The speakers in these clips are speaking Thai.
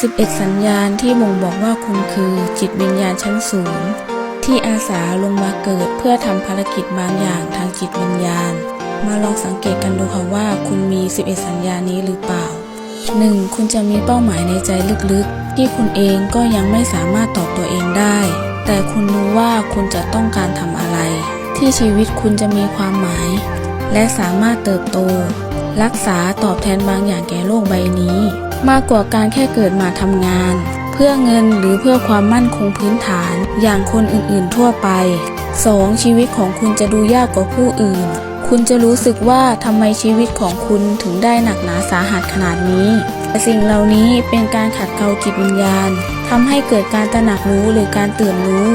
11 สัญญาณที่บ่งบอกว่าคุณคือจิตวิญญาณชั้นสูง ที่อาสาลงมาเกิดเพื่อทำภารกิจบางอย่างทางจิตวิญญาณ มาลองสังเกตกันดูค่ะว่าคุณมี 11 สัญญานี้หรือเปล่า 1. คุณจะมีเป้าหมายในใจลึกๆ ที่คุณเองก็ยังไม่สามารถตอบตัวเองได้ แต่คุณรู้ว่าคุณจะต้องการทำอะไร ที่ชีวิตคุณจะมีความหมาย และสามารถเติบโต รักษาตอบแทนบางอย่างแก่โลกใบนี้ มากกว่าการแค่เกิดมาทำงาน เพื่อเงินหรือเพื่อความมั่นคงพื้นฐานอย่างคนอื่นๆทั่วไป 2. ชีวิตของคุณจะดูยากกว่าผู้อื่น คุณจะรู้สึกว่าทำไมชีวิตของคุณถึงได้หนักหนาสาหัสขนาดนี้แต่สิ่งเหล่านี้เป็นการขัดเกลาจิตวิญญาณทำให้เกิดการตระหนักรู้หรือการตื่นรู้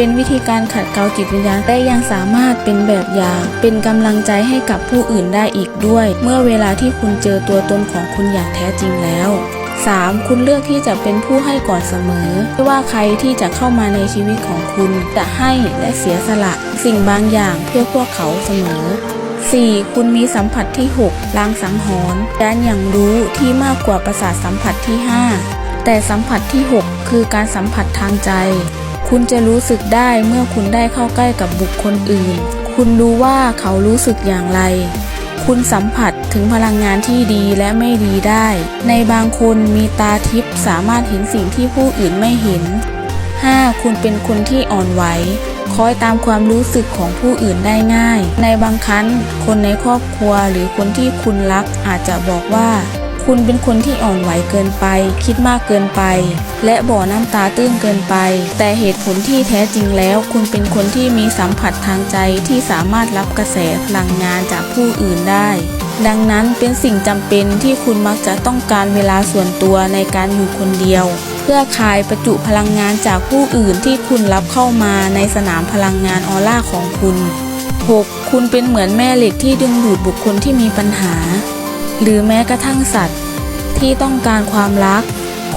เป็นวิธีการขัดเกลาจิตวิญญาณแต่ยังสามารถเป็นแบบอย่าง เป็นกำลังใจให้กับผู้อื่นได้อีกด้วย เมื่อเวลาที่คุณเจอตัวตนของคุณอย่างแท้จริงแล้ว 3. คุณเลือกที่จะเป็นผู้ให้ก่อนเสมอไม่ว่าใครที่จะเข้ามาในชีวิตของคุณจะให้และเสียสละ สิ่งบางอย่างเพื่อพวกเขาเสมอ 4. คุณมีสัมผัสที่ 6 ลางสังหรณ์การอย่างรู้ที่มากกว่าประสาทสัมผัสที่ 5 แต่สัมผัสที่ 6 คือการสัมผัสทางใจ คุณจะรู้สึกได้เมื่อคุณได้เข้าใกล้กับบุคคลอื่น คุณรู้ว่าเขารู้สึกอย่างไร คุณสัมผัสถึงพลังงานที่ดีและไม่ดีได้ ในบางคนมีตาทิพย์สามารถเห็นสิ่งที่ผู้อื่นไม่เห็น 5. คุณเป็นคนที่อ่อนไหวคอยตามความรู้สึกของผู้อื่นได้ง่าย ในบางครั้ง คนในครอบครัวหรือคนที่คุณรักอาจจะบอกว่า คุณเป็นคนที่อ่อนไหวเกินไป คิดมากเกินไป และบ่อน้ำตาตื้นเกินไป แต่เหตุผลที่แท้จริงแล้ว คุณเป็นคนที่มีสัมผัสทางใจที่สามารถรับกระแสพลังงานจากผู้อื่นได้ดังนั้นเป็นสิ่งจำเป็นที่คุณมักจะต้องการเวลาส่วนตัวในการอยู่คนเดียว เพื่อคายประจุพลังงานจากผู้อื่นที่คุณรับเข้ามาในสนามพลังงานออร่าของคุณ 6. คุณเป็นเหมือนแม่เหล็กที่ดึงดูดบุคคลที่มีปัญหา หรือแม้กระทั่งสัตว์ ที่ต้องการความรัก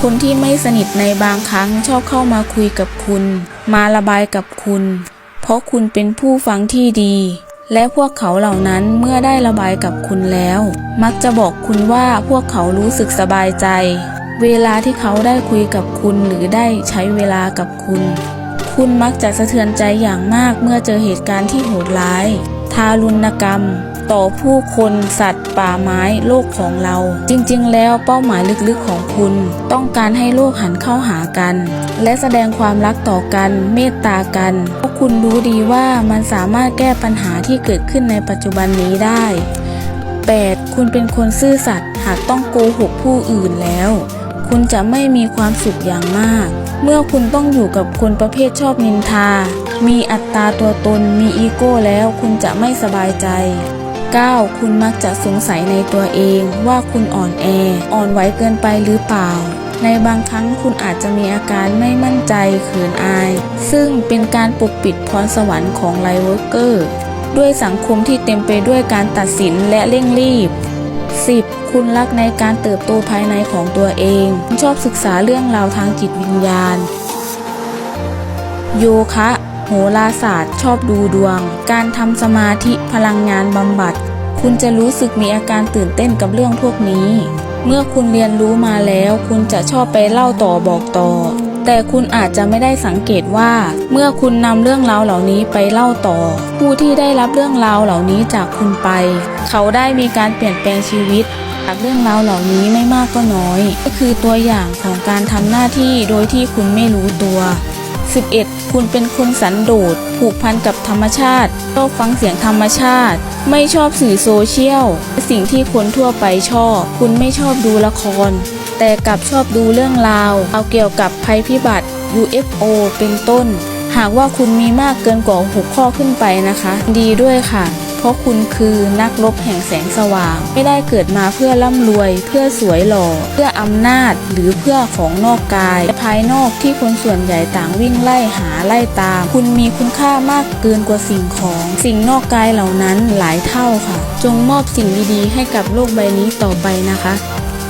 คนที่ไม่สนิทในบางครั้งชอบเข้ามาคุยกับคุณ มาระบายกับคุณ เพราะคุณเป็นผู้ฟังที่ดี และพวกเขาเหล่านั้นเมื่อได้ระบายกับคุณแล้ว มักจะบอกคุณว่าพวกเขารู้สึกสบายใจ เวลาที่เขาได้คุยกับคุณหรือได้ใช้เวลากับคุณ คุณมักจะสะเทือนใจอย่างมากเมื่อเจอเหตุการณ์ที่โหดร้าย ทารุณกรรม ต่อผู้คนสัตว์ป่าไม้โลกของเรา จริงๆ แล้วเป้าหมายลึกๆของคุณ ต้องการให้โลกหันเข้าหากัน และแสดงความรักต่อกันเมตตากันเพราะคุณรู้ดีว่ามันสามารถแก้ปัญหาที่เกิดขึ้นในปัจจุบันนี้ได้ 8. คุณเป็นคนซื่อสัตย์หากต้องโกหกผู้อื่นแล้ว คุณจะไม่มีความสุขอย่างมาก เมื่อคุณต้องอยู่กับคนประเภทชอบนินทา มีอัตราตัวตนมีอีโก้แล้ว คุณจะไม่สบายใจ 9. คุณมักจะสงสัยในตัวเองว่าคุณอ่อนแอ อ่อนไหวเกินไปหรือเปล่า ในบางครั้งคุณอาจจะมีอาการไม่มั่นใจเขินอาย ซึ่งเป็นการปกปิดพรสวรรค์ของไลเวิร์กเกอร์ ด้วยสังคมที่เต็มไปด้วยการตัดสินและเร่งรีบ 10. คุณรักในการเติบโตภายในของตัวเอง ชอบศึกษาเรื่องราวทางจิตวิญญาณ โยคะ หราศาสตร์ชอบดูดวง การทำสมาธิพลังงานบำบัด คุณจะรู้สึกมีอาการตื่นเต้นกับเรื่องพวกนี้ เมื่อคุณเรียนรู้มาแล้ว คุณจะชอบไปเล่าต่อบอกต่อ แต่คุณอาจจะไม่ได้สังเกตว่า เมื่อคุณนำเรื่องราวเหล่านี้ไปเล่าต่อ ผู้ที่ได้รับเรื่องราวเหล่านี้จากคุณไป เขาได้มีการเปลี่ยนแปลงชีวิตจากเรื่องราวเหล่านี้ไม่มากก็น้อย ก็คือตัวอย่างของการทำหน้าที่โดยที่คุณไม่รู้ตัว 11. คุณเป็นคนสันโดษ ผูกพันกับธรรมชาติ ชอบฟังเสียงธรรมชาติ ไม่ชอบสื่อโซเชียล สิ่งที่คนทั่วไปชอบ คุณไม่ชอบดูละคร แต่กลับชอบดูเรื่องราว เอาเกี่ยวกับภัยพิบัติ UFO เป็นต้น หากว่าคุณมีมากเกินกว่า 6 ข้อขึ้นไปนะคะ ดีด้วยค่ะ เพราะคุณคือนักรบแห่งแสงสว่าง ไม่ได้เกิดมาเพื่อร่ำรวย เพื่อสวยหล่อ เพื่ออำนาจ หรือเพื่อของนอกกายแต่ภายนอกที่คนส่วนใหญ่ต่างวิ่งไล่หาไล่ตาม คุณมีคุณค่ามากเกินกว่าสิ่งของ สิ่งนอกกายเหล่านั้นหลายเท่าค่ะ จงมอบสิ่งดีๆ ให้กับโลกใบนี้ต่อไปนะคะ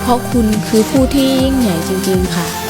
เพราะคุณคือผู้ที่ยิ่งใหญ่จริง ๆ ค่ะ